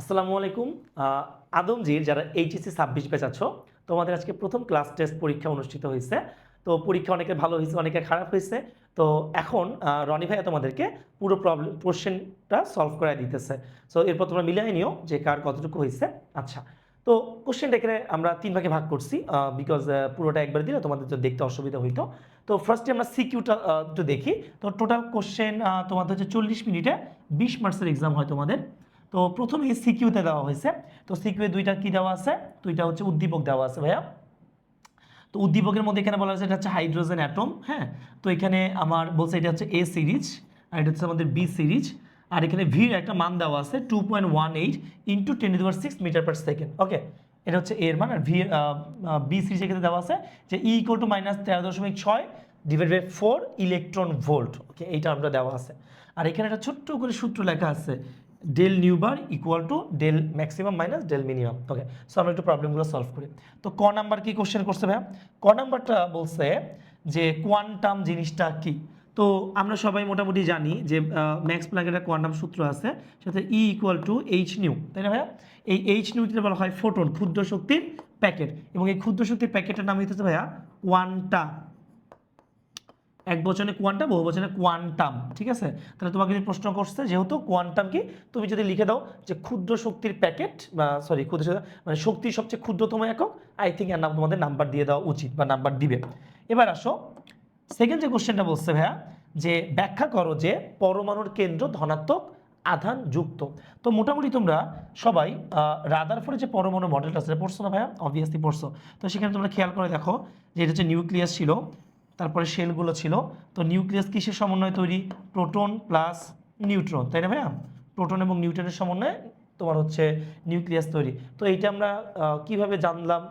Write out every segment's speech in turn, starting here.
আসসালামু আলাইকুম। আদমজির যারা এইচএসসি ছাব্বিশ ব্যাচ আছো, তোমাদের আজকে প্রথম ক্লাস টেস্ট পরীক্ষা অনুষ্ঠিত হয়েছে। তো পরীক্ষা অনেকে ভালো হয়েছে, অনেকে খারাপ হয়েছে। তো এখন রনি ভাইয়া তোমাদেরকে পুরো প্রবলেম কোশ্চেনটা সলভ করে দিতেছে। সো এরপর তোমরা মিলিয়ে নিও যে কার কতটুকু হয়েছে। আচ্ছা তো কোশ্চেনটা এখানে আমরা তিন ভাগে ভাগ করছি বিকজ পুরোটা একবার দিলে তোমাদের তো দেখতে অসুবিধা হইতো। তো ফার্স্টে আমরা সিকিউটা একটু দেখি। তো টোটাল কোশ্চেন তোমাদের হচ্ছে চল্লিশ মিনিটে বিশ মার্কসের এক্সাম হয় তোমাদের। তো প্রথমে সিকিউতে দেওয়া হয়েছে। তো সিকিউয়ে দুইটা কি দেওয়া আছে? দুইটা হচ্ছে উদ্দীপক দেওয়া আছে ভাইয়া। তো উদ্দীপকের মধ্যে এখানে বলা হয়েছে এটা হচ্ছে হাইড্রোজেন অ্যাটম হ্যাঁ? তো এখানে আমার বলছে এটা হচ্ছে এ সিরিজ আর এটা হচ্ছে আমাদের বি সিরিজ। আর এখানে ভির একটা মান দেওয়া আছে two point one eight into ten to six metre per second okay এটা হচ্ছে এর মান আর ভি বি সিরিজ এখানে দেওয়া আছে যে ই টু মাইনাস তেরো দশমিক ছয় divide by four electron volt okay এইটা আমরা দেওয়া আছে। আর এখানে একটা ছোট্ট করে সূত্র লেখা আছে del nu bar equal to del maximum minus del minimum okay so আমরা একটু প্রবলেমগুলো সলভ করি। তো ক নাম্বার কি কোশ্চেন করছে ভাইয়া? ক নাম্বারটা বলছে যে কোয়ান্টাম জিনিসটা কি? তো আমরা সবাই মোটামুটি জানি যে ম্যাক্স প্ল্যাঙ্কের একটা কোয়ান্টাম সূত্র আছে সেটা E equal to H nu তাই না ভাইয়া? এই এইচ নিউটিতে বলা হয় ফোটন ক্ষুদ্র শক্তির প্যাকেট এবং এই ক্ষুদ্র শক্তির প্যাকেটের নাম হইতেছে ভাইয়া? কোয়ান্টা এক বচনে কোয়ান্টাম বহু বচনে কোয়ান্টাম ঠিক আছে? তাহলে তোমাকে যদি প্রশ্ন করছে, যেহেতু কোয়ান্টাম কি? তুমি যদি লিখে দাও যে ক্ষুদ্র শক্তির প্যাকেট বা সরি ক্ষুদ্র মানে শক্তির সবচেয়ে ক্ষুদ্রতম একক আই থিঙ্ক এর নাম তোমাদের নাম্বার দিয়ে দেওয়া উচিত বা নাম্বার দিবে। এবার আসো সেকেন্ড যে কোশ্চেনটা বলছে ভাইয়া, যে ব্যাখ্যা করো যে পরমাণুর কেন্দ্র ধনাত্মক, আধান যুক্ত। তো মোটামুটি তোমরা সবাই রাদারফোর্ডের যে পরমাণু মডেলটা সেটা পড়ছো না ভাইয়া? অবভিয়াসলি পড়ছো। তো সেখানে তোমরা খেয়াল করে দেখো যে এটা হচ্ছে নিউক্লিয়াস ছিল। তারপরে সেলগুলো ছিল। তো নিউক্লিয়াস কিসের সমন্বয়ে তৈরি? প্রোটন প্লাস নিউট্রন, তাই না ভাইয়া? প্রোটন এবং নিউট্রনের সমন্বয়ে তোমার হচ্ছে নিউক্লিয়াস তৈরি। তো এইটা আমরা কীভাবে জানলাম?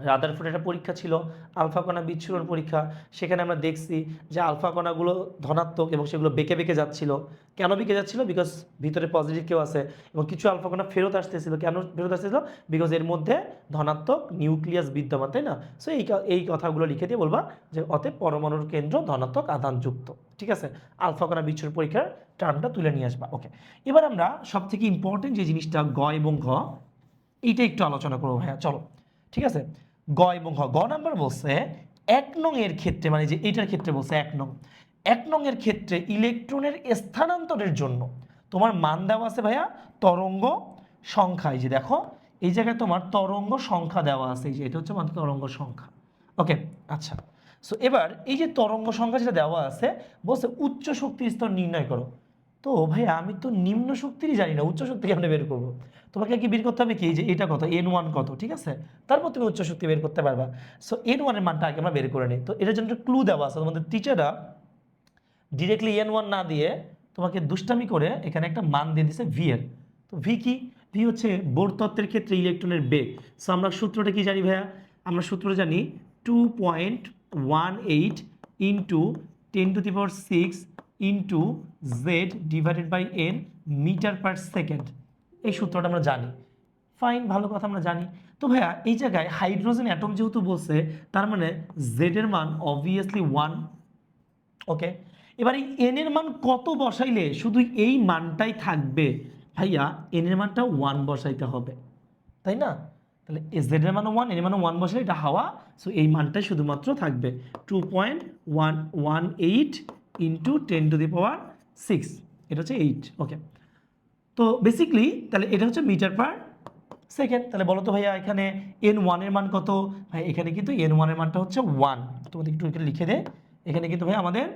রাদারফোর্ড একটা পরীক্ষা ছিল আলফা কণা বিচ্ছুরণ পরীক্ষা। সেখানে আমরা দেখছি যে আলফা কণাগুলো ধনাত্মক এবং সেগুলো বেঁকে বেঁকে যাচ্ছিল। কেন বেঁকে যাচ্ছিল? বিকজ ভিতরে পজিটিভ কেউ আছে এবং কিছু আলফা কণা ফেরত আসতেছিল। কেন ফেরত আসতেছিল? বিকজ এর মধ্যে ধনাত্মক নিউক্লিয়াস বিদ্যমান, তাই না? সো এই এই কথাগুলো লিখে দিয়ে বলবা যে অতএব পরমাণুর কেন্দ্র ধনাত্মক, আধানযুক্ত। ঠিক আছে? আলফা কণা বিচ্ছুরণ পরীক্ষার টার্মটা তুলে নিয়ে আসবা। ওকে এবার আমরা সব থেকে ইম্পর্টেন্ট যে জিনিসটা গ এবং ঘ, এইটা একটু আলোচনা করব ভাইয়া। চলো। ঠিক আছে? গ এবং ঘ। গ নাম্বার বলছে এক নং এর ক্ষেত্রে মানে যে এইটার ক্ষেত্রে বলছে এক নং। এক নং এর ক্ষেত্রে ইলেকট্রনের স্থানান্তরের জন্য তোমার মান দেওয়া আছে ভাইয়া তরঙ্গ সংখ্যা। এই যে দেখো, এই জায়গায় তোমার তরঙ্গ সংখ্যা দেওয়া আছে। এই যে এটা হচ্ছে আমাদের তরঙ্গ সংখ্যা। ওকে আচ্ছা। সো এবার এই যে তরঙ্গ সংখ্যা যেটা দেওয়া আছে, বলছে উচ্চ শক্তির স্তর নির্ণয় করো। তো ভাইয়া, আমি তো নিম্ন শক্তিরই জানি না, উচ্চ শক্তি কেমনে বের করব? তোমাকে কি বের করতে হবে কি? যে এটা কত? এন ওয়ান কত? ঠিক আছে? তারপর তুমি উচ্চ শক্তি বের করতে পারবা। সো এন ওয়ানের মানটা আগে আমরা বের করে নিই। তো এটার জন্য ক্লু দেওয়া আছে। তোমাদের টিচাররা ডিরেক্টলি এন ওয়ান না দিয়ে তোমাকে দুষ্টামি করে এখানে একটা মান দিয়ে দিছে ভি এর। তো ভি কি? ভি হচ্ছে বোর তত্ত্বের ক্ষেত্রে ইলেকট্রনের বেগ। সো আমরা সূত্রটা কি জানি ভাইয়া? আমরা সূত্র জানি two point one eight into ten to the power six into Z divided by N metre per second এই সূত্রটা আমরা জানি। ফাইন ভালো কথা আমরা জানি। তো ভাইয়া, এই জায়গায় হাইড্রোজেন অ্যাটম যেহেতু বলছে, তার মানে জেড এর মান অবভিয়াসলি ওয়ান ওকে এবার এই এন এর মান কত বসাইলে শুধু এই মানটাই থাকবে? ভাইয়া এন এর মানটা ওয়ান বসাইতে হবে। তাই না? তাহলে জেড এর মান ওয়ান এন এর মান ওয়ান বসালে এটা হাওয়া সো এই মানটাই শুধুমাত্র থাকবে। Two point one one eight into ten to the power six এটা হচ্ছে এইট ওকে তো বেসিকলি তাহলে এটা হচ্ছে মিটার পার সেকেন্ড তাহলে বলো তো ভাইয়া, এখানে এন ওয়ানের মান কত? ভাই, এখানে কিন্তু এন ওয়ানের মানটা হচ্ছে ওয়ান তোমাদের একটু এখানে লিখে দে। এখানে কিন্তু ভাই আমাদের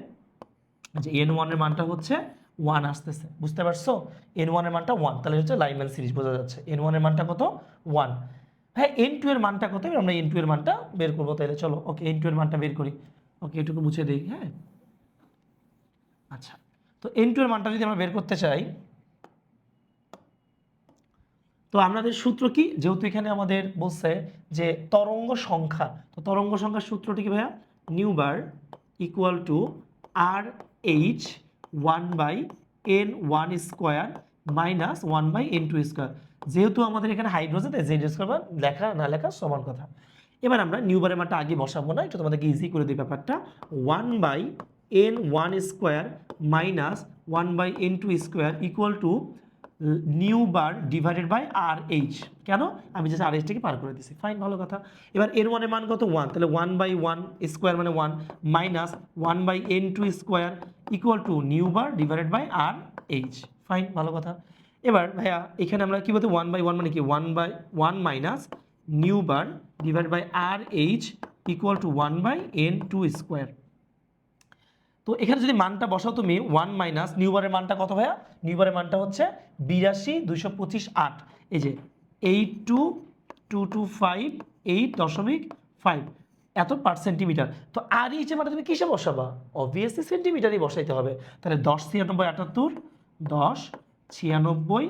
যে এন ওয়ানের মানটা হচ্ছে ওয়ান আসতেছে। বুঝতে পারছ? এন ওয়ানের মানটা ওয়ান তাহলে হচ্ছে লাইম্যান সিরিজ বোঝা যাচ্ছে। এন ওয়ানের মানটা কত? ওয়ান হ্যাঁ এন টু এর মানটা কত? আমরা এন টু এর মানটা বের করব। তাহলে চলো ওকে এন টু এর মানটা বের করি। ওকে এটুকু মুছে দিই হ্যাঁ? আচ্ছা তো এন টু এর মানটা যদি আমরা বের করতে চাই, তো আমাদের সূত্র কি? যেহেতু এখানে আমাদের বলছে যে তরঙ্গ সংখ্যা, তো তরঙ্গ সংখ্যার সূত্রটি কি ভাইয়া? Nu bar equal to R H one by N one square minus one by N two square যেহেতু আমাদের এখানে হাইড্রোজেন জেড স্কোয়ার লেখা, না লেখা সমান কথা। এবার আমরা নিউবারের মানটা আগে বসাবো না, একটু তোমাদেরকে ইজি করে দিই ব্যাপারটা। One by N one square minus one by N two square equal to nu bar divided by R H কেন? আমি জাস্ট আর এইচটাকে পার করে দিছি। ফাইন ভালো কথা। এবার এর ওয়ানের মান কত? ওয়ান তাহলে ওয়ান বাই ওয়ান স্কোয়ার মানে one minus one by N two square equal to nu bar divided by R H fine ভালো কথা। এবার ভাইয়া, এখানে আমরা কী বলতে ওয়ান বাই ওয়ান মানে কি? One by one minus nu bar divide by R H equal to one by N two square তো এখানে যদি মানটা বসাও তুমি ওয়ান মাইনাস নিউবারের মানটা কত ভাইয়া? নিউবারের মানটা হচ্ছে বিরাশি দুইশো পঁচিশ আট। এই যে eight two two two five eight দশমিক ফাইভ এত পার সেন্টিমিটার তো আর এই যে মানে তুমি কিসে বসাবা? অবভিয়াসলি সেন্টিমিটারই বসাইতে হবে। তাহলে দশ ছিয়ানব্বই আটাত্তর, দশ ছিয়ানব্বই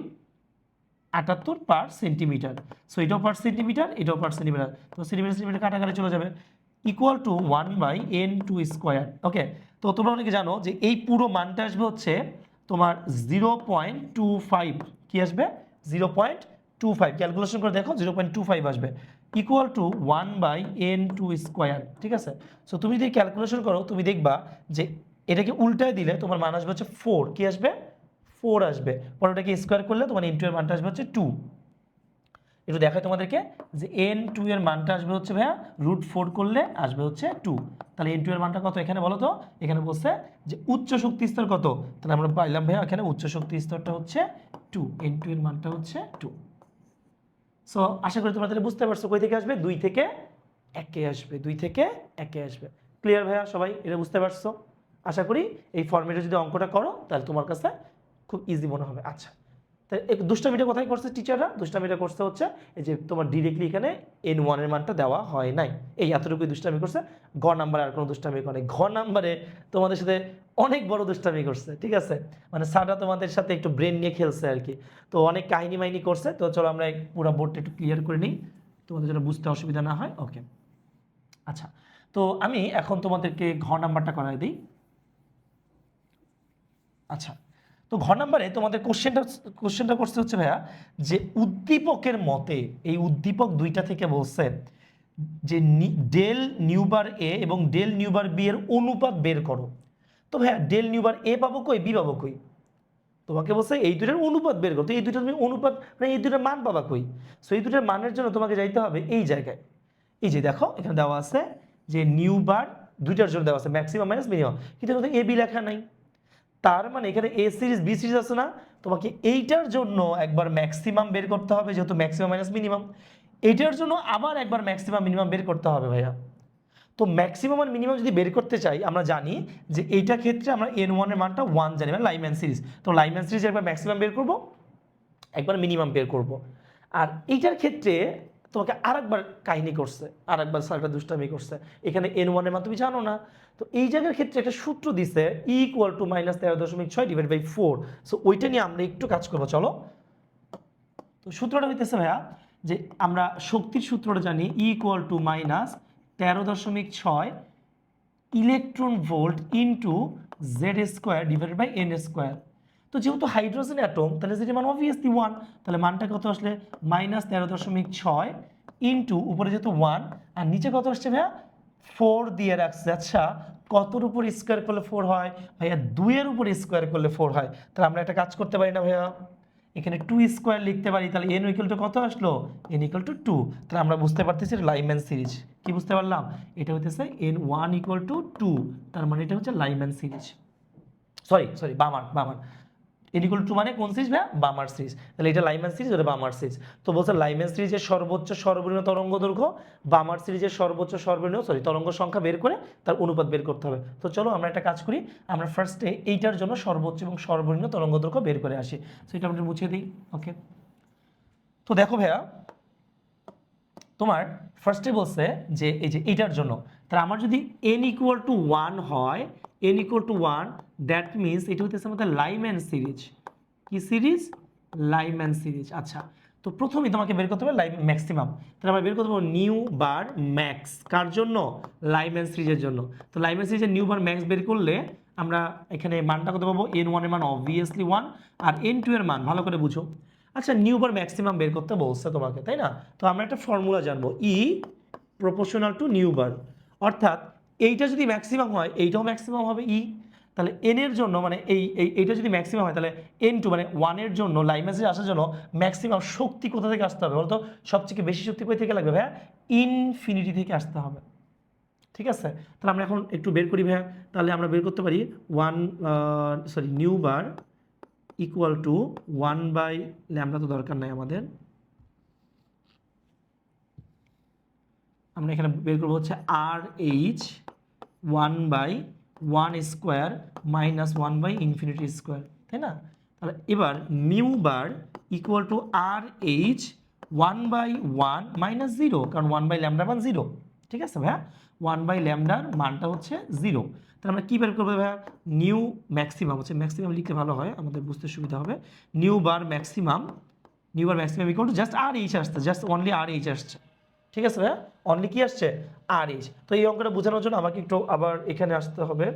আটাত্তর পার সেন্টিমিটার সো এটাও পার সেন্টিমিটার এটাও পার সেন্টিমিটার তো সেন্টিমিটার সেন্টিমিটার কাটাকাটি চলে যাবে। Equal to one by N two square okay তো তোমরা অনেকে জানো যে এই পুরো মানটা আসবে হচ্ছে তোমার জিরো পয়েন্ট টু ফাইভ। কী আসবে? Zero point two five. Calculation করে দেখো জিরো পয়েন্ট টু ফাইভ আসবে। Equal to one by N two square. ঠিক আছে? সো তুমি যদি ক্যালকুলেশন করো, তুমি দেখবা যে এটাকে উল্টায় দিলে তোমার মান আসবে হচ্ছে ফোর। কী আসবে? ফোর আসবে। পরে ওটাকে স্কোয়ার করলে তোমার ইন্টু এর মানটা আসবে হচ্ছে টু। একটু দেখাই তোমাদেরকে যে এন টু এর মানটা আসবে হচ্ছে ভাইয়া রুট ফোর করলে আসবে হচ্ছে টু তাহলে এন টু এর মানটা কত এখানে বলো তো? এখানে বলছে যে উচ্চ শক্তি স্তর কত? তাহলে আমরা পাইলাম ভাইয়া এখানে উচ্চ শক্তি স্তরটা হচ্ছে টু এন টু এর মানটা হচ্ছে টু সো আশা করি তোমরা তাহলে বুঝতে পারছ কই থেকে আসবে? দুই থেকে একে আসবে, দুই থেকে একে আসবে। ক্লিয়ার ভাইয়া সবাই? এটা বুঝতে পারছ? আশা করি এই ফর্মেটে যদি অঙ্কটা করো, তাহলে তোমার কাছে খুব ইজি মনে হবে। আচ্ছা। দুষ্টামিটা কোথায় করছে টিচাররা দুষ্টামিটা করছে হচ্ছে এই যে তোমার ডিরেক্টলি এখানে এন ওয়ানের মানটা দেওয়া হয় নাই। এই এতটুকুই দুষ্টামি করছে। ঘ নাম্বারে আর কোনো দুষ্টামি করে। ঘ নাম্বারে তোমাদের সাথে অনেক বড় দুষ্টামি করছে, ঠিক আছে? মানে স্যাররা তোমাদের সাথে একটু ব্রেন নিয়ে খেলছে আর কি। তো অনেক কাহিনী মাইনি করছে। তো চলো আমরা পুরো বোর্ডটা একটু ক্লিয়ার করে নিই। তোমাদের যেন বুঝতে অসুবিধা না হয় ওকে আচ্ছা তো আমি এখন তোমাদেরকে ঘ নাম্বারটা করাই দিই। আচ্ছা তো ঘ নাম্বারে তোমাদের কোশ্চেনটা কোশ্চেনটা করছে হচ্ছে ভাইয়া যে উদ্দীপকের মতে, এই উদ্দীপক দুইটা থেকে বলছে যে ডেল নিউবার এ এবং ডেল নিউবার বি এর অনুপাত বের করো। তো ভাইয়া, ডেল নিউবার এ পাবো কই, বি পাবো কই? তোমাকে বলছে এই দুটার অনুপাত বের করো। তো এই দুটো তুমি অনুপাত মানে এই দুটার মান পাবা কই? সো এই দুটার মানের জন্য তোমাকে যাইতে হবে এই জায়গায়। এই যে দেখো, এখানে দেওয়া আছে যে নিউ বার দুইটার জন্য দেওয়া আছে ম্যাক্সিমাম মাইনাস মিনিমাম কিন্তু এ বি লেখা নাই। তার মানে এখানে এ সিরিজ বি সিরিজ আছে না? তোমাকে এইটার জন্য একবার ম্যাক্সিমাম বের করতে হবে, যেহেতু ম্যাক্সিমাম মাইনাস মিনিমাম এইটার জন্য আবার একবার ম্যাক্সিমাম মিনিমাম বের করতে হবে ভাইয়া। তো ম্যাক্সিমাম আর মিনিমাম যদি বের করতে চাই, আমরা জানি যে এইটা ক্ষেত্রে আমরা এন ওয়ানের মানটা ওয়ান জানি মানে লাইম্যান সিরিজ তো লাইম্যান সিরিজ একবার ম্যাক্সিমাম বের করব, একবার মিনিমাম বের করব। আর এইটার ক্ষেত্রে তোমাকে আরেকবার কাহিনী করছে, আরেকবার স্যার একটা দুষ্টামি করছে। এখানে এন ওয়ানের তুমি জানো না? তো এই জায়গার ক্ষেত্রে একটা সূত্র দিছে ইকুয়াল টু মাইনাস তেরো দশমিক ছয় ডিভাইড বাই ফোর সো ওইটা নিয়ে আমরা একটু কাজ করব, চলো। তো সূত্রটা হইতেছে ভাইয়া, যে আমরা শক্তির সূত্রটা জানি ইকুয়াল টু মাইনাস তেরো দশমিক ছয় electron volt into Z square divide by N square তো যেহেতু হাইড্রোজেন অ্যাটম, তাহলে যেটি মান অবভিয়াসলি ওয়ান তাহলে মানটা কত আসলে? মাইনাস তেরো দশমিক ছয় ইন্টু উপরে যেহেতু ওয়ান আর নিচে কত আসছে ভাইয়া? ফোর দিয়ে রাখছে। আচ্ছা কতর উপর স্কোয়ার করলে ফোর হয়? ভাইয়া, দুইয়ের উপর স্কোয়ার করলে ফোর হয়। তাহলে আমরা একটা কাজ করতে পারি না ভাইয়া। এখানে টু স্কোয়ার লিখতে পারি, তাহলে এন ইকুয়াল টু কত আসলো? এন ইকুয়াল টু টু তাহলে আমরা বুঝতে পারতেছি লাইম্যান সিরিজ কি বুঝতে পারলাম? এটা হইতেছে N one equal to two তার মানে এটা হচ্ছে Lyman series sorry sorry Balmer N equal to মানে কোন সিরিজ ভাইয়া? বামার সিরিজ তাহলে এটা লাইম্যান সিরিজ ওটা বামার সিরিজ তো বলছে লাইম্যান সিরিজের সর্বোচ্চ সর্বনিম্ন তরঙ্গ দৈর্ঘ্য, বামার সিরিজের সর্বোচ্চ সর্বনিম্ন সরি তরঙ্গ সংখ্যা বের করে তার অনুপাত বের করতে হবে। তো চলো আমরা একটা কাজ করি, আমরা ফার্স্টে এইটার জন্য সর্বোচ্চ এবং সর্বনিম্ন তরঙ্গ দৈর্ঘ্য বের করে আসি। সো এটা আমরা মুছে দিই ওকে তো দেখো ভাইয়া তোমার ফার্স্টে বলছে যে, এই যে এটার জন্য। তাহলে আমার যদি এন ইকুয়াল টু ওয়ান হয় N equal to one that means এটা হইতেছে আমাদের লাইম্যান সিরিজ কি সিরিজ লাইম্যান সিরিজ আচ্ছা তো প্রথমেই তোমাকে বের করতে হবে লাইম ম্যাক্সিমাম তাহলে আমরা বের করতে পারব নিউ বার ম্যাক্স কার জন্য? লাইম্যান সিরিজের জন্য। তো লাইম্যান সিরিজের নিউ বার ম্যাক্স বের করলে আমরা এখানে মানটা কত পাবো? এন ওয়ানের মান অবভিয়াসলি ওয়ান আর এন টু এর মান, ভালো করে বুঝো। আচ্ছা নিউ বার ম্যাক্সিমাম বের করতে বলছে তোমাকে, তাই না? তো আমরা একটা ফর্মুলা জানব E proportional to nu bar অর্থাৎ এইটা যদি ম্যাক্সিমাম হয়, এইটাও ম্যাক্সিমাম হবে ই তাহলে এনের জন্য মানে এই, এই- এইটা যদি ম্যাক্সিমাম হয়, তাহলে এন টু মানে ওয়ানের জন্য লাইন মেসেজ আসার জন্য ম্যাক্সিমাম শক্তি কোথা থেকে আসতে হবে? বলতো সবথেকে বেশি শক্তি কোথা থেকে লাগবে ভাইয়া? ইনফিনিটি থেকে আসতে হবে। ঠিক আছে? তাহলে আমরা এখন একটু বের করি ভাইয়া। তাহলে আমরা বের করতে পারি one sorry nu bar equal to one by lambda তো দরকার নাই আমাদের। আমরা এখানে বের করব হচ্ছে R H one by one square minus one by infinity square তাই না? তাহলে এবার nu bar equal to R H one by one minus zero কারণ ওয়ান বাই ল্যামডার মান জিরো ঠিক আছে ভাইয়া? ওয়ান বাই ল্যামডার মানটা হচ্ছে জিরো তাহলে আমরা কী বের করব? ভাইয়া নিউ ম্যাক্সিমাম হচ্ছে ম্যাক্সিমাম লিখতে ভালো হয়, আমাদের বুঝতে সুবিধা হবে। Nu bar maximum nu bar maximum equal to just R H আসছে জাস্ট অনলি আর এইচ আসছে। ঠিক আছে ভাইয়া? অনলি কি আসছে? আর এইচ তো এই অঙ্কটা বোঝানোর জন্য আমাকে একটু আবার এখানে আসতে হবে।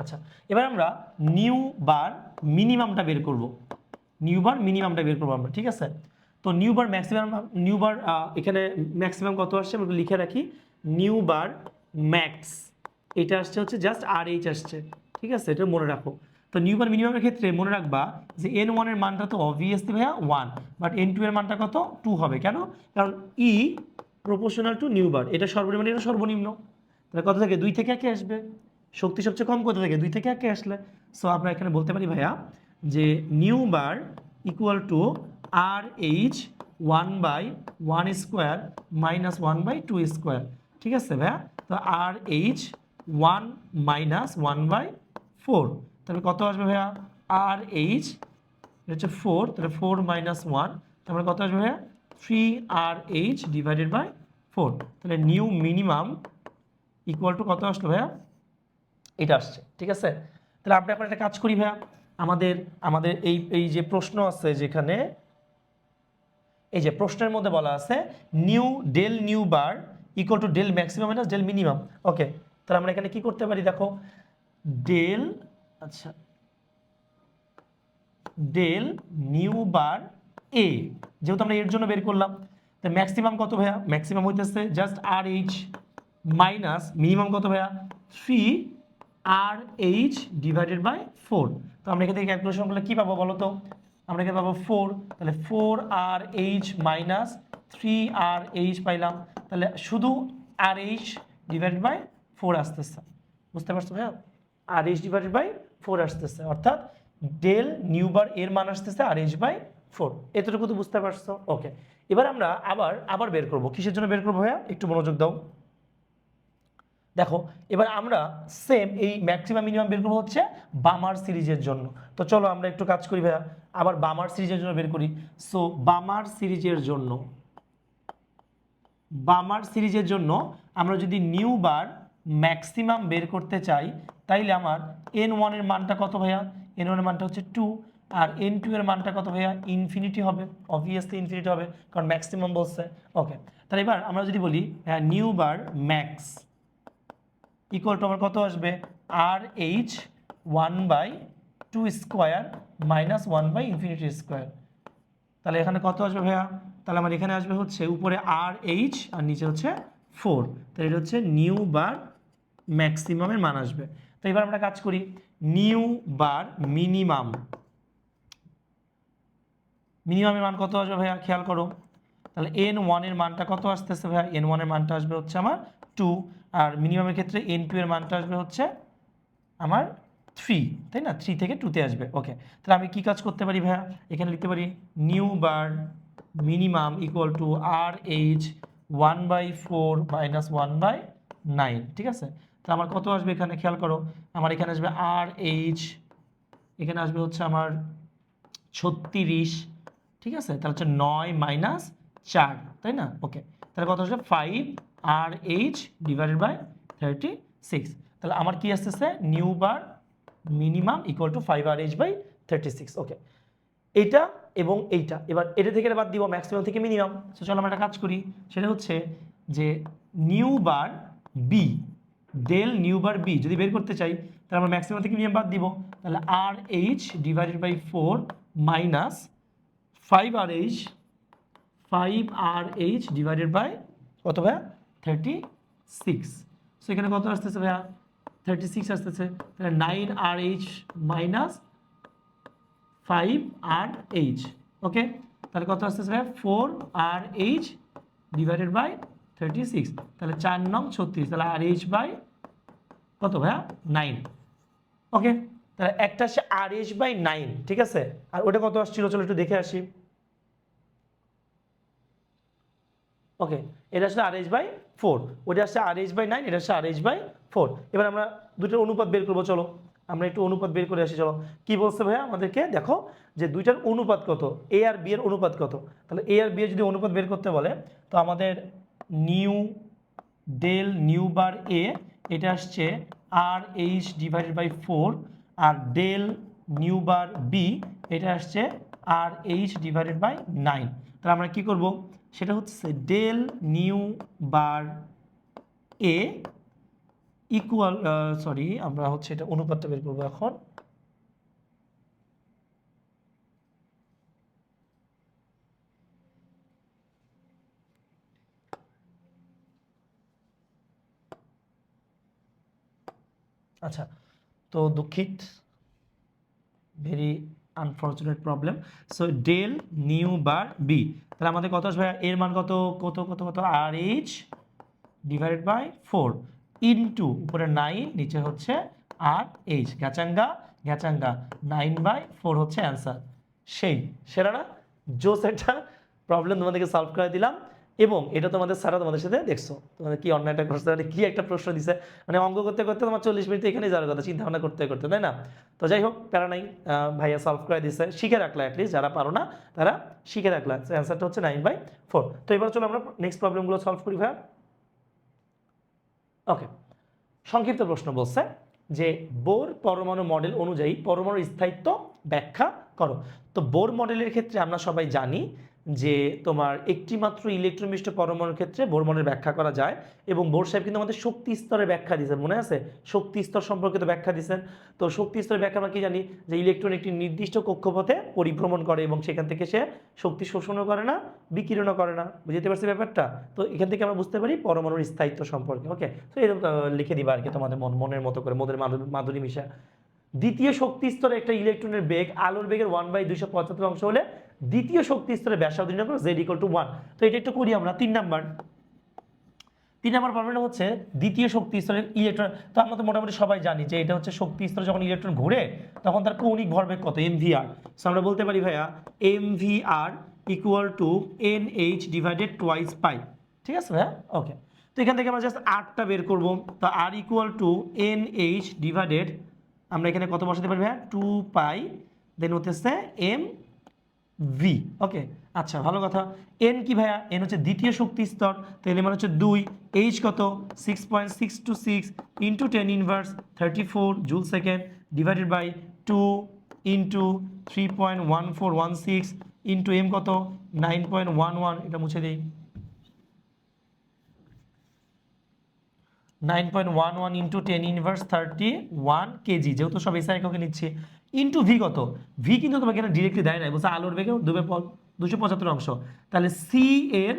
আচ্ছা এবার আমরা নিউ বার মিনিমামটা বের করব। নিউ বার মিনিমামটা বের করব আমরা, ঠিক আছে? তো nu bar maximum nu bar এখানে ম্যাক্সিমাম কত আসছে? আমরা লিখে রাখি। নিউ বার ম্যাক্স এটা আসছে হচ্ছে জাস্ট আর এইচ আসছে, ঠিক আছে? এটা মনে রাখো। তো নিউ বার মিনিমামের ক্ষেত্রে মনে রাখবা যে এন ওয়ানের মানটা তো অবভিয়াসলি ভাইয়া ওয়ান বাট এন টু এর মানটা কত? টু হবে। কেন? কারণ E proportional to nu bar এটা সর্বনিম্ন এটা সর্বনিম্ন। তাহলে কত থেকে? দুই থেকে একে আসবে। শক্তি সবচেয়ে কম কত থেকে? দুই থেকে একে আসলে। সো আমরা এখানে বলতে পারি ভাইয়া যে nu bar equal to R H one by one square minus one by two square ঠিক আছে ভাইয়া? তো R H one minus one by four তাহলে কত আসবে ভাইয়া? আর এইচ হচ্ছে ফোর তাহলে ফোর মাইনাস ওয়ান তারপরে কত আসবে ভাইয়া? Three R H divided by four তাহলে নিউ মিনিমাম ইকুয়াল টু কত আসলো ভাইয়া? এটা আসছে, ঠিক আছে? তাহলে আমরা এখন একটা কাজ করি ভাইয়া। আমাদের আমাদের এই এই যে প্রশ্ন আছে যেখানে, এই যে প্রশ্নের মধ্যে বলা আছে nu del nu bar equal to del maximum minus del minimum okay তাহলে আমরা এখানে কি করতে পারি? দেখো ডেল আচ্ছা ডেল নিউ বার এ যেহেতু আমরা এর জন্য বের করলাম তো ম্যাক্সিমাম কত ভাইয়া? ম্যাক্সিমাম হইতেছে just R H minus minimum কত ভাইয়া? Three R H divided by four তো আমরা এখান থেকে ক্যালকুলেশন করলে কী পাবো বলো তো? আমরা এখানে পাবো ফোর তাহলে four R H minus three R H পাইলাম। তাহলে শুধু R H divided by four আসতেছে। বুঝতে পারছ ভাইয়া? R H divided by four আসতেছে। অর্থাৎ ডেল নিউ বার এর মান আসতেছে আর এইচ বাই ফোর এতটুকু তো বুঝতে পারছ? ওকে এবার আমরা আবার আবার বের করব। কিসের জন্য বের করব ভাইয়া? একটু মনোযোগ দাও। দেখো, এবার আমরা সেম এই ম্যাক্সিমাম মিনিমাম বের করব হচ্ছে বামার সিরিজের জন্য। তো চলো আমরা একটু কাজ করি ভাইয়া। আবার বামার সিরিজের জন্য বের করি। সো বামার সিরিজের জন্য, বামার সিরিজের জন্য আমরা যদি নিউ বার ম্যাক্সিমাম বের করতে চাই, তাইলে আমার এন ওয়ানের মানটা কত ভাইয়া? এন ওয়ানের মানটা হচ্ছে টু আর এন টু এর মানটা কত ভাইয়া? ইনফিনিটি হবে অবভিয়াসলি ইনফিনিটি হবে, কারণ ম্যাক্সিমাম বলছে। ওকে তাহলে এবার আমরা যদি বলি nu bar max equal to আমার কত আসবে? R H one by two square minus one by infinity square তাহলে এখানে কত আসবে ভাইয়া? তাহলে আমার এখানে আসবে হচ্ছে উপরে আর এইচ আর নিচে হচ্ছে ফোর তাহলে এটা হচ্ছে নিউ বার ম্যাক্সিমামের মান আসবে। তো এবার আমরা কাজ করি নিউ বার মিনিমাম। মিনিমামের মান কত আসবে ভাইয়া? খেয়াল করো। তাহলে এন ওয়ানের মানটা কত আসতেছে ভাইয়া? এন ওয়ানের মানটা আসবে হচ্ছে আমার টু আর মিনিমামের ক্ষেত্রে এন টু এর মানটা আসবে হচ্ছে আমার থ্রি তাই না? থ্রি থেকে টুতে আসবে। ওকে তাহলে আমি কি কাজ করতে পারি ভাইয়া? এখানে লিখতে পারি nu bar minimum equal to R H one by four minus one by nine ঠিক আছে? তাহলে আমার কত আসবে এখানে? খেয়াল করো, আমার এখানে আসবে আর এইচ এখানে আসবে হচ্ছে আমার ছত্রিশ, ঠিক আছে? তাহলে হচ্ছে নয় মাইনাস চার, তাই না? ওকে তাহলে কত আসবে? Five R H divided by thirty six তাহলে আমার কি আসতেছে? Nu bar minimum equal to five R H by thirty six okay এইটা এবং এইটা, এবার এটা থেকে বাদ দিব ম্যাক্সিমাম থেকে মিনিমাম তো চলো আমরা একটা কাজ করি, সেটা হচ্ছে যে nu bar B del nu bar B যদি বের করতে চাই, তাহলে আমরা ম্যাক্সিমাম থেকে মিনিমাম বাদ দিব। তাহলে R H divided by four minus five R H five R H divided by কত ভাইয়া? থার্টি সিক্স সো এখানে কত আসতেছে ভাইয়া? থার্টি সিক্স আসতেছে। তাহলে nine R H minus five R H okay তাহলে কত আসতেছে ভাইয়া? Four R H divided by thirty six তাহলে চার নং ছত্রিশ, তাহলে আর এইচ বাই কত ভাইয়া? নাইন ওকে তাহলে একটা আসছে আর এইচ বাই নাইন ঠিক আছে? আর ওটা কত আসছিল? চলো একটু দেখে আসি। ওকে এটা আসলে আর এইচ বাই ফোর ওটা আসছে আর এইচ বাই নাইন এটা আসছে আর এইচ বাই ফোর এবার আমরা দুটোর অনুপাত বের করব, চলো। আমরা একটু অনুপাত বের করে আসি, চলো। কি বলছে ভাইয়া আমাদেরকে? দেখো যে দুইটার অনুপাত কত? এ আর বি এর অনুপাত কত? তাহলে এ আর বি এর যদি অনুপাত বের করতে বলে, তো আমাদের nu del nu bar A, এটা আসছে R H divided by four R del nu bar B, এটা আসছে R H divided by nine তাহলে আমরা কি করব? সেটা হচ্ছে del nu bar A equal sorry আমরা হচ্ছে এটা অনুপাতটা বের করব এখন। আচ্ছা তো দুঃখিত very unfortunate problem so del nu bar B তাহলে আমাদের কত আসবে? এর মান কত কত কত কত? R H divided by four into উপরে নাইন নিচে হচ্ছে আর এইচ গ্যাচাঙ্গা গ্যাচাঙ্গা নাইন বাই ফোর হচ্ছে অ্যান্সার সেই সেরা না জোস একটা প্রবলেম তোমাদেরকে সলভ করে দিলাম। এবং এটা তোমাদের সারা তোমাদের সাথে দেখছ। তোমাদের কি অন্যায়টা করছে মানে কি একটা প্রশ্ন দিছে। মানে অঙ্গ করতে করতে তোমার চল্লিশ মিনিট এখানে যাওয়ার কথা, চিন্তা ভাবনা করতে করতে, তাই না? তো যাই হোক, প্যারা নাই ভাইয়া সলভ করে দিছে, শিখে রাখলা অ্যাটলিস্ট যারা পারো না, তারা শিখে রাখলা। অ্যান্সারটা হচ্ছে নাইন বাই ফোর তো এবার চলো আমরা নেক্সট প্রবলেমগুলো সলভ করি ভাইয়া। ওকে সংক্ষিপ্ত প্রশ্ন বলছে যে, বোর পরমাণু মডেল অনুযায়ী পরমাণুর স্থায়িত্ব ব্যাখ্যা করো। তো বোর মডেলের ক্ষেত্রে আমরা সবাই জানি যে তোমার একটি মাত্র ইলেকট্রনবিষ্ট পরমাণুর ক্ষেত্রে বোর মডেল ব্যাখ্যা করা যায় এবং বোর সাহেব কিন্তু আমাদের শক্তি স্তরের ব্যাখ্যা দিয়েছেন, মনে আছে? শক্তি স্তর সম্পর্কিত ব্যাখ্যা দিয়েছেন। তো শক্তি স্তরের ব্যাখ্যা আমরা কি জানি? যে ইলেকট্রন একটি নির্দিষ্ট কক্ষপথে পরিভ্রমণ করে এবং সেখান থেকে সে শক্তি শোষণও করে না, বিকিরণও করে না। বুঝতে পারছি ব্যাপারটা? তো এখান থেকে আমরা বুঝতে পারি পরমাণুর স্থায়িত্ব সম্পর্কে ওকে তো এরকম লিখে দিবা আর কি তোমাদের মন, মনের মতো করে মাধুরী মাধুরী মিশা। দ্বিতীয় শক্তি স্তরে একটা ইলেকট্রনের বেগ, আলোর বেগের ওয়ান বাই দুইশো পঁচাত্তর অংশ হলে দ্বিতীয় শক্তি স্তরে ব্যাসার্ধ নির্ণয় করো জেড ইকুয়াল টু ওয়ান তো এটা একটু করি আমরা, তিন নাম্বার। তিন নাম্বার প্রবলেম হচ্ছে দ্বিতীয় শক্তি স্তরের ইলেকট্রন তো আমরা তো মোটামুটি সবাই জানি যে এটা হচ্ছে শক্তি স্তরে যখন ইলেকট্রন ঘুরে, তখন তার কৌণিক ভরবেগ কত? এম ভি আর সো আমরা বলতে পারি ভাইয়া M V R equal to N H divided twice pi ঠিক আছে ভাইয়া? ওকে তো এখান থেকে আমরা জাস্ট আরটা বের করব। তো R equal to N H divided আমরা এখানে কত বসাতে পারি ভাইয়া? টু পাই দেন হতেছে এম ভি ওকে আচ্ছা ভালো কথা। এন কি ভাইয়া? এন হচ্ছে দ্বিতীয় শক্তি স্তর তো এন মানে হচ্ছে দুই। এইচ কত? Six point six two six into ten inverse thirty four joule second divided by two into three point one four one six into M কত? নাইন পয়েন্ট ওয়ান ওয়ান এটা মুছে দিই। Nine point one one into ten inverse thirty one KG যেহেতু সব SI এককে নিচ্ছে। Into V কত? V কিন্তু তোমাকে এখানে ডিরেক্টলি দেয় নাই। বলছে আলোর বেগে দুবে দুশো পঁচাত্তর অংশ। তাহলে সি এর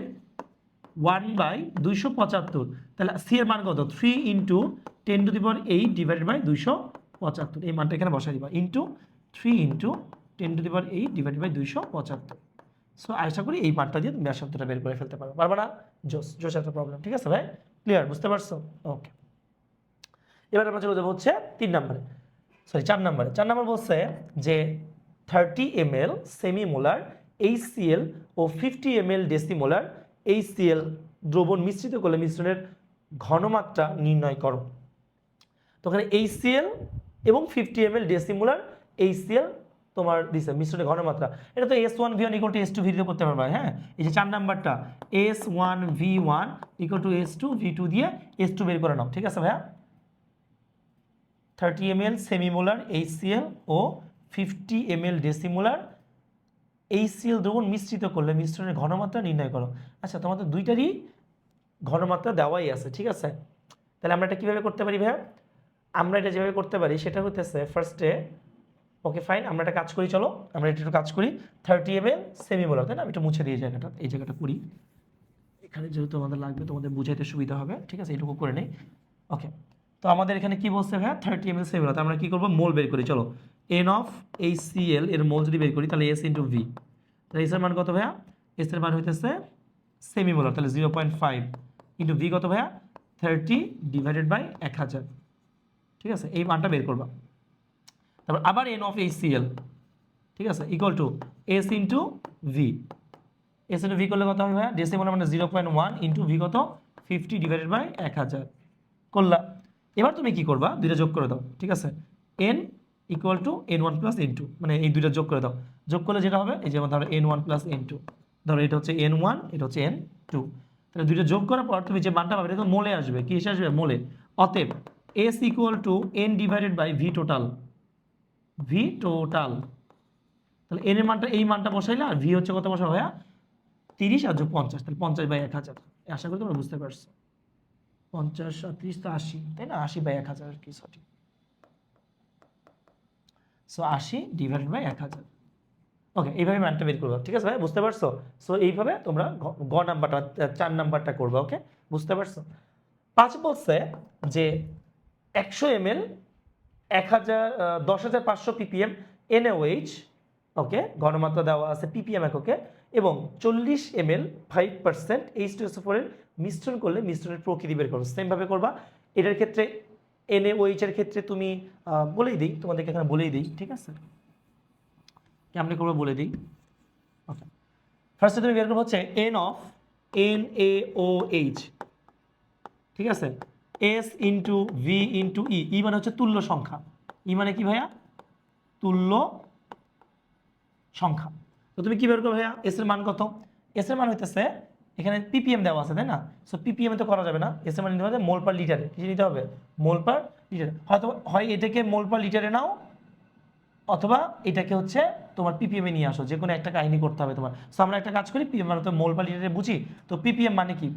ওয়ান বাই দুইশো পঁচাত্তর। তাহলে সি এর মান কত? Three into ten to the power eight divided by দুইশো পঁচাত্তর। এই মানটা এখানে বসাই দিবা। Into three into ten to the power eight divided by দুইশো পঁচাত্তর। সো আশা করি এই মানটা দিয়ে তুমি ব্যাসার্ধটা বের করে ফেলতে পারো। পারবে না? জোস জোস একটা প্রবলেম ঠিক আছে ভাই? ক্লিয়ার বুঝতে পারছ? ওকে এবার আমরা চলে যাব হচ্ছে তিন নম্বরে। সরি চার নম্বরে। চার নম্বর বলছে যে thirty M L semimolar HCl ও fifty M L decimolar HCl দ্রবণ মিশ্রিত করলে মিশ্রণের ঘনমাত্রা নির্ণয় করো। তো ওখানে এইচসিএল এবং fifty M L decimolar HCl তোমার দিছে, মিশ্রণের ঘনমাত্রা। এটা তো S one V one equal to S two ভিতে করতে পারবা হ্যাঁ? এই যে চার নাম্বারটা S one V one equal to S two V two দিয়ে এস টু বের করে নাও, ঠিক আছে ভাইয়া? Thirty M L semimolar HCl ও fifty M L decimolar HCl দ্রবণ মিশ্রিত করলে মিশ্রণের ঘনমাত্রা নির্ণয় করো। আচ্ছা তোমাদের দুইটারই ঘনমাত্রা দেওয়াই আছে, ঠিক আছে? তাহলে আমরা এটা কীভাবে করতে পারি ভাইয়া? আমরা এটা যেভাবে করতে পারি, সেটা হতেছে ফার্স্টে ওকে ফাইন আমরা একটা কাজ করি, চলো, আমরা এটা একটু কাজ করি। থার্টি এম এল সেমিমোলার তাই না? আমি একটু মুছে দিই জায়গাটা, এই জায়গাটা করি। এখানে যেহেতু আমাদের লাগবে, তোমাদের বুঝাইতে সুবিধা হবে, ঠিক আছে? এটুকু করে নেই। ওকে তো আমাদের এখানে কি বলছে ভাইয়া? থার্টি এম এল সেমি তো আমরা কি করব? মোল বের করি। চলো। এন অফ এই সিএল এর মোল যদি বের করি, তাহলে এস ইন্টু ভি তাহলে এসের মান কত ভাইয়া? এস এর মান হইতেছে সেমি মোলার তাহলে zero point five into V কত ভাইয়া? থার্টি ডিভাইডেড বাই এক হাজার। ঠিক আছে? এই মানটা বের করবা। তারপর আবার এন অফ এই সিএল ঠিক আছে? Equal to S into V S into V করলে কত হবে ভাইয়া? ডেসিমাল মানে zero point one into V কত? ফিফটি ডিভাইডেড বাই এক হাজার। করলা। এবার তুমি কি করবা? দুইটা যোগ করে দাও, ঠিক আছে? N equal to N one plus N two মানে এই দুইটা যোগ করে দাও। যোগ করলে যেটা হবে? এই যেমন ধরো N one plus N two ধরো এটা হচ্ছে এন ওয়ান এটা হচ্ছে এন টু তাহলে দুইটা যোগ করার পর তুমি যে মানটা পাবে, এটা মোলে আসবে। কি এসে আসবে? মোলে। অতএব S equal to N divided by V total V total তাহলে এন এর মানটা, এই মানটা বসাইলে আর ভি হচ্ছে কত বসা ভাইয়া? তিরিশ আর পঞ্চাশ, তাহলে পঞ্চাশ বাই এক হাজার। আশা করি তোমরা বুঝতে পারছ। পঞ্চাশ আর ত্রিশ তো আশি, তাই না? আশি বাই এক হাজার আর কি, সঠিক। সো আশি ডিভাইডেড বাই এক হাজার। ওকে এইভাবে মানটা বের করব, ঠিক আছে ভাই? বুঝতে পারছ? সো এইভাবে তোমরা গ- নাম্বারটা চার নাম্বারটা করবে ওকে বুঝতে পারছ? পাঁচ বলছে যে একশো এম এল এক হাজার দশ হাজার পাঁচশো পিপিএম এনওএইচ ওকে ঘনমাত্রা দেওয়া আছে পিপিএম এককে এবং চল্লিশ M L five percent H two S ফোরের মিশ্রণ করলে মিশ্রণের প্রকৃতি বের করো। সেমভাবে করবা। এটার ক্ষেত্রে এনএওএইচ এর ক্ষেত্রে তুমি বলেই দিই, তোমাদেরকে এখানে বলেই দিই, ঠিক আছে? কেমনি করব বলে দিই? ওকে ফার্স্টে তুমি বের করব হচ্ছে N of N A O H ঠিক আছে? S into V into E E মানে হচ্ছে তুল্য সংখ্যা। ই মানে কি ভাইয়া? তুল্য সংখ্যা। তো তুমি কি বের করবে ভাইয়া? এস এর মান কত? এস এর মান হইতেছে, এখানে পিপিএম দেওয়া আছে, তাই না? সো পিপিএম তো করা যাবে না। এস এর মান নিতে হবে মোল পার লিটারে কিছু নিতে হবে? মোল পার লিটারে হয়তো, হয় এটাকে মোল পার লিটারে নাও, অথবা এটাকে হচ্ছে তোমার পিপিএম নিয়ে আসো। যে কোনো একটা কাহিনী করতে হবে তোমার। সো আমরা একটা কাজ করি পিএম মানে তো মোল পার লিটারে বুঝি? তো পিপিএম মানে কি?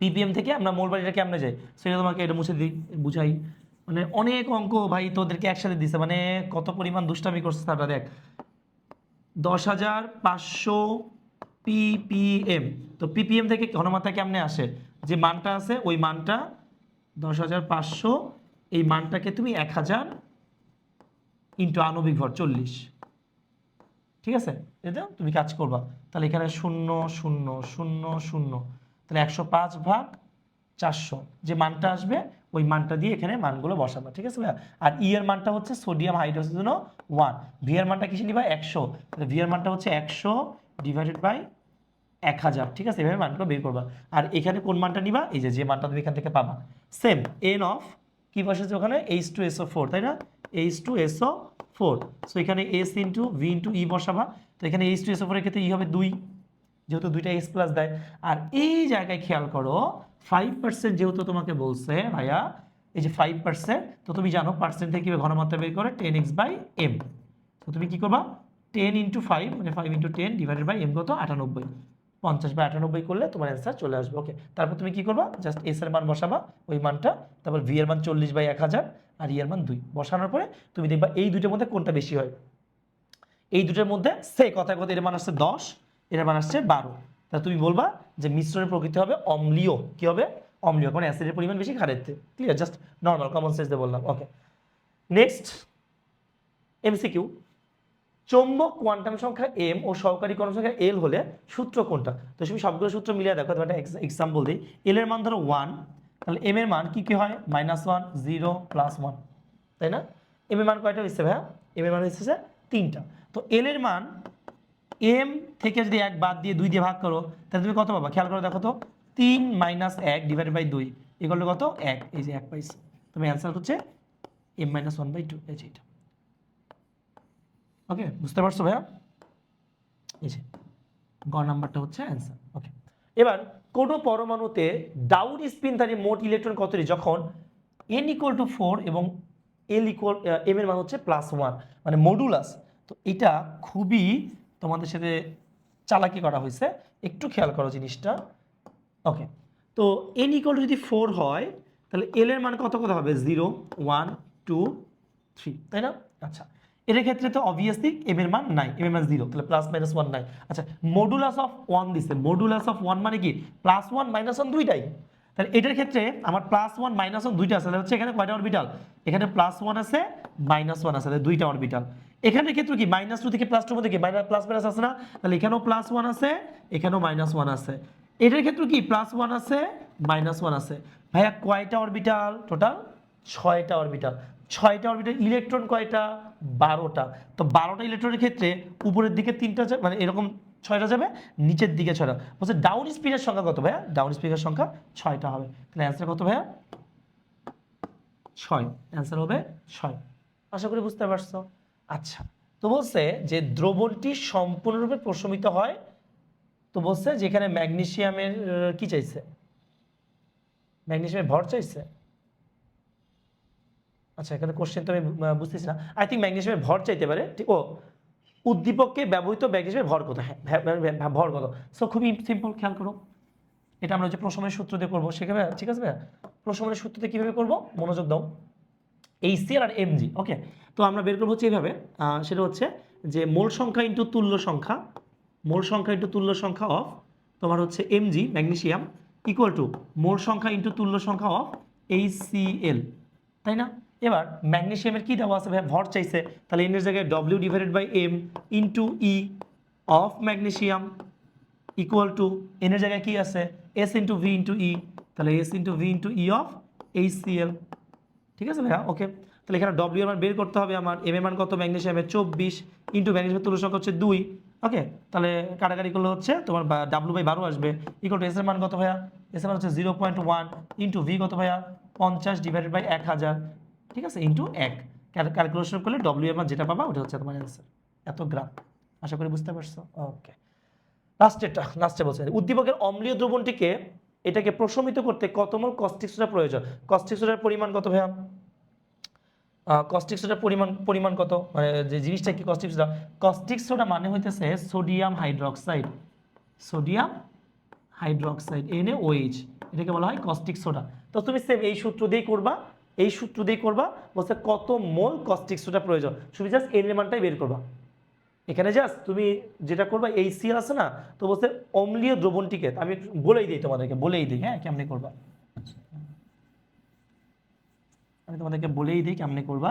পিপিএম থেকে আমরা মোল বাড়িটা কেমনে যাই? সেটা তোমাকে এটা মুছে দিই বুঝাই। মানে অনেক অঙ্ক ভাই তোদেরকে একসাথে দিছে। মানে কত পরিমাণ দুষ্টামি করছে তারা দেখ। দশ হাজার পাঁচশো পিপিএম তো পিপিএম থেকে ঘনমাত্রা কেমনে আসে? যে মানটা আছে, ওই মানটা দশ হাজার পাঁচশো, এই মানটাকে তুমি এক হাজার ইন্টু আণবিক ভর চল্লিশ। ঠিক আছে? এটা তুমি কাজ করবা। তাহলে এখানে শূন্য শূন্য শূন্য শূন্য। তাহলে একশো পাঁচ ভাগ চারশো। যে মানটা আসবে, ওই মানটা দিয়ে এখানে মানগুলো বসাবা, ঠিক আছে ভাইয়া? আর ই এর মানটা হচ্ছে সোডিয়াম হাইড্রোজেন ওয়ান ভি এর মানটা কিসে নিবা? একশো। ভি এর মানটা হচ্ছে একশো ডিভাইডেড বাই এক হাজার, ঠিক আছে? এভাবে মানগুলো বের করবা। আর এখানে কোন মানটা নিবা? এই যে যে মানটা তুমি এখান থেকে পাবা। সেম এন অফ কি বসেছে ওখানে? এইচ টু এসও ফোর তাই না? H two SO four so এখানে S into V into E বসাবা। তো এখানে এইচ টু এসও ফোরের ক্ষেত্রে ই হবে দুই। যেহেতু দুইটা এস প্লাস দেয়। আর এই জায়গায় খেয়াল করো ফাইভ পার্সেন্ট যেহেতু তোমাকে বলছে ভাইয়া, এই যে ফাইভ পার্সেন্ট তো তুমি জানো পার্সেন্ট থেকে কীভাবে ঘনমাত্রা বের করে? টেন এক্স বাই এম তো তুমি কি করবা? টেন ইন্টু ফাইভ মানে five into ten divided by M কত? আটানব্বই। পঞ্চাশ বা আটানব্বই করলে তোমার অ্যান্সার চলে আসবে ওকে তারপর তুমি কি করবা? জাস্ট এস এর মান বসাবা, ওই মানটা। তারপর ভি এর মান চল্লিশ বাই এক হাজার আর ই এর মান দুই। বসানোর পরে তুমি দেখবা এই দুইটার মধ্যে কোনটা বেশি হয়? এই দুটোর মধ্যে সে কথা কথা এর মান আসছে দশ এর মান আসছে বারো। তাহলে তুমি বলবা যে মিশ্রণের প্রকৃতি হবে অম্লীয়। কি হবে? অম্লীয় কারণ অ্যাসিডের পরিমাণ বেশি খারের clear just normal common sense দিয়ে বললাম। ওকে নেক্সট এমসিকিউ চৌম্বক কোয়ান্টাম সংখ্যা এম ও সহকারী কোয়ান্টাম সংখ্যা এল হলে সূত্র কোনটা? তো তুমি সবগুলো সূত্র মিলিয়ে দেখো, তোমার একটা এক্সাম্পল দিই। এল এর মান ধরো ওয়ান তাহলে এম এর মান কি কি হয়? Minus one zero plus one তাই না? এম এর মান কয়টা হচ্ছে ভাইয়া? এম এর মান হচ্ছে তিনটা। তো এল এর মান এম থেকে যদি এক বাদ দিয়ে দুই দিয়ে ভাগ করো, তাহলে তুমি কত পাবা? খেয়াল করো, দেখো তো, তিন মাইনাস এক ডিভাইডেড বাই দুই এগুলো কত? এক। এই যে এক পাইছি তুমি অ্যান্সার হচ্ছে M minus one by two এই যে এটা। ওকে বুঝতে পারছ ভাইয়া? এই যে, গ নাম্বারটা হচ্ছে অ্যান্সার ওকে এবার, কোনো পরমাণুতে ডাউন স্পিনধারী মোট ইলেকট্রন কতটি যখন এন ইকুয়াল টু ফোর এবং এল ইকুয়াল এম এর মান হচ্ছে প্লাস ওয়ান মানে মডুলাস তো এটা খুবই তোমাদের সাথে চালাকি করা হয়েছে। একটু খেয়াল করো জিনিসটা। ওকে তো এন ইকুয়াল যদি ফোর হয়, তাহলে এল এর মান কত কত হবে? জিরো ওয়ান টু থ্রি তাই না? আচ্ছা এর ক্ষেত্রে তো অবভিয়াসলি এম এর মান নাই এম এর মান জিরো তাহলে প্লাস মাইনাস ওয়ান নাই। আচ্ছা মডুলাস অফ ওয়ান দিছে। মডুলাস অফ ওয়ান মানে কি? প্লাস ওয়ান মাইনাস ওয়ান দুইটাই। তাহলে এটার ক্ষেত্রে আমার প্লাস ওয়ান মাইনাস ওয়ান দুইটা আছে। তাহলে হচ্ছে এখানে কয়টা অরবিটাল এখানে প্লাস ওয়ান আছে মাইনাস ওয়ান আছে। তাহলে দুইটা অরবিটাল এখানের ক্ষেত্রে কি? মাইনাস টু থেকে প্লাস টু মধ্যে কি? মাইনাস প্লাস মাইনাস আছে না? তাহলে এখানেও প্লাস ওয়ান আছে, এখানেও মাইনাস ওয়ান আছে। এটার ক্ষেত্রে কি? প্লাস ওয়ান আছে মাইনাস ওয়ান আছে। ভাইয়া, কয়টা অরবিটাল টোটাল ছয়টা অরবিটাল ছয়টা অরবিটাল ইলেকট্রন কয়টা? বারোটা। তো বারোটা ইলেকট্রনের ক্ষেত্রে উপরের দিকে তিনটা মানে এরকম ছয়টা যাবে, নিচের দিকে ছয়টা। বলছে ডাউন স্পিডের সংখ্যা কত ভাইয়া? ডাউন স্পিডের সংখ্যা ছয়টা হবে। তাহলে অ্যান্সার কত ভাইয়া? ছয়। অ্যান্সার হবে ছয়। আশা করি বুঝতে পারছ। আচ্ছা তো বলছে যে দ্রবণটি সম্পূর্ণরূপে প্রশমিত হয় তো বলছে যে এখানে ম্যাগনেসিয়ামের আহ, কি চাইছে? ম্যাগনেশিয়ামের ভর চাইছে? আচ্ছা এখানে কোশ্চেন তো আমি বুঝতেছি না। আই থিঙ্ক ম্যাগনেশিয়ামের ভর চাইতে পারে ঠিক ও উদ্দীপককে ব্যবহৃত ম্যাগনেসিয়ামের ভর কত? হ্যাঁ ভর কত? সো খুবই সিম্পল খেয়াল করো। এটা আমরা যে প্রশমের সূত্র দিয়ে করব সেখানে ঠিক আছে ভাইয়া? প্রশমের সূত্রতে কীভাবে করব? মনোযোগ দাও। এইচসিএল আর এমজি ওকে তো আমরা বের করব হচ্ছে এইভাবে সেটা হচ্ছে যে মোল সংখ্যা ইন্টু তুল্য সংখ্যা, মোল সংখ্যা ইন্টু তুল্য সংখ্যা অফ তোমার হচ্ছে Mg magnesium equal to mole সংখ্যা ইন্টু তুল্য সংখ্যা অফ এইচসিএল তাই না? এবার ম্যাগনেশিয়ামের কি দেওয়া আছে ভর চাইছে। তাহলে এনের জায়গায় W divided by M into E of magnesium equal to এনের জায়গায় কী আছে? S into V into E তাহলে S into V into E of HCl ঠিক আছে ভাইয়া? ওকে তাহলে এখানে ডব্লিউ মান বের করতে হবে আমার। এম এর মান কত? ম্যাগনেসিয়ামের চব্বিশ ইন্টু ম্যাগনেসিয়ামের তুলনা সংখ্যা হচ্ছে দুই। ওকে তাহলে কাটাকাটি করলে হচ্ছে তোমার ডাব্লু বাই বারো আসবে। ইকুয়াল টু এস এর মান কত ভাইয়া? এস এর মান হচ্ছে zero point one into V কত ভাইয়া? পঞ্চাশ ডিভাইডেড বাই এক হাজার। ঠিক আছে? ইন্টু এক। ক্যালকুলেশন করলে ডব্লিউ এর মান যেটা পাবা, ওটা হচ্ছে তোমার অ্যান্সার এত গ্রাম আশা করি বুঝতে পারছ? ওকে লাস্টেরটা লাস্টে বলছে। উদ্দীপকের অম্লীয় দ্রবণটিকে এটাকে প্রশমিত করতে কত মোল কস্টিক সোডা প্রয়োজন? কস্টিক সোডার পরিমাণ কত ভাইয়া? কস্টিক সোডার পরিমাণ পরিমাণ কত? মানে যে জিনিসটা কি কস্টিক সোডা কস্টিক সোডা মানে হইতেছে sodium hydroxide sodium hydroxide NA OH এটাকে বলা হয় কস্টিক সোডা তো তুমি সেম এই সূত্র দিয়েই করবা, এই সূত্র দিয়ে করবা, বলছে কত মোল কস্টিক সোডা প্রয়োজন? তুমি জাস্ট এন এর মানটাই বের করবা। এখানে জাস্ট তুমি যেটা করবা, এই সিএল আছে না, তো বলছে অম্লীয় দ্রবণটিকে আমি বলেই দিই তোমাদেরকে, বলেই দিই হ্যাঁ কেমনে করবা? আমি তোমাদেরকে বলেই দিই কেমনে করবা।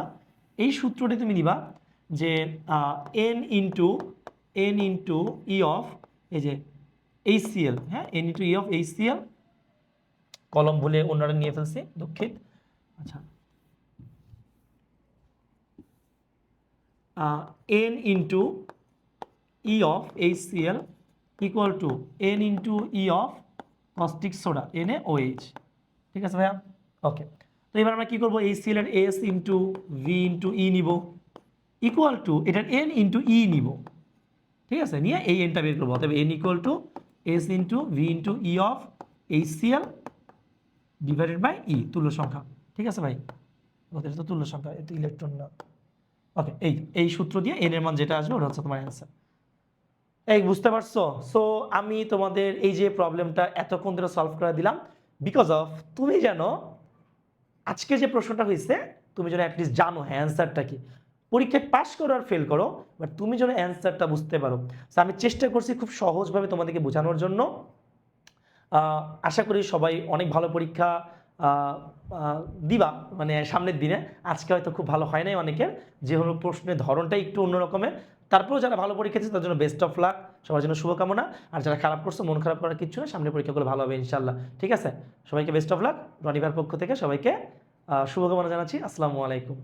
এই সূত্রটি তুমি নিবা যে N into N into E of এই যে এইচসিএল হ্যাঁ N into E of HCl কলম ভুলে অন্যরা নিয়ে ফেলছি, দুঃখিত। আচ্ছা N into E of HCl equal to N into E of caustic soda N A OH ঠিক আছে ভাইয়া? ওকে তো এবার আমরা কি করব? এইচসিএল এর S into V into E নিব। ইকুয়াল টু এটার এন ইন্টু ই নিব। ঠিক আছে? নিয়ে এই এনটা বের করব। অতএব N equal to S into V into E of HCl divided by E তুল্য সংখ্যা। ঠিক আছে ভাই? ওদের তো তুল্য সংখ্যা, এটা ইলেকট্রন না। ওকে এই এই সূত্র দিয়ে এন এর মান যেটা আসবে ওটা হচ্ছে তোমার অ্যান্সার এই বুঝতে পারছ? সো আমি তোমাদের এই যে প্রবলেমটা এতক্ষণ ধরে সলভ করে দিলাম বিকজ অফ তুমি জানো আজকে যে প্রশ্নটা হয়েছে তুমি যেন অ্যাটলিস্ট জানো হ্যাঁ অ্যান্সারটা কি। পরীক্ষায় পাশ করো আর ফেল করো বাট তুমি যেন অ্যান্সারটা বুঝতে পারো। সো আমি চেষ্টা করছি খুব সহজভাবে তোমাদেরকে বোঝানোর জন্য। আশা করি সবাই অনেক ভালো পরীক্ষা দিবা মানে সামনের দিনে। আজকে হয়তো খুব ভালো হয় নাই অনেকের। যে হলো প্রশ্নের ধরনটা একটু অন্যরকমের। তারপরেও যারা ভালো পরীক্ষা দিচ্ছে তার জন্য বেস্ট অফ লাক সবার জন্য শুভকামনা। আর যারা খারাপ করছে, মন খারাপ করার কিছু না সামনে পরীক্ষাগুলো ভালো হবে ইনশাল্লাহ ঠিক আছে? সবাইকে বেস্ট অফ লাক রনিভার পক্ষ থেকে সবাইকে শুভকামনা জানাচ্ছি। আসসালামু আলাইকুম।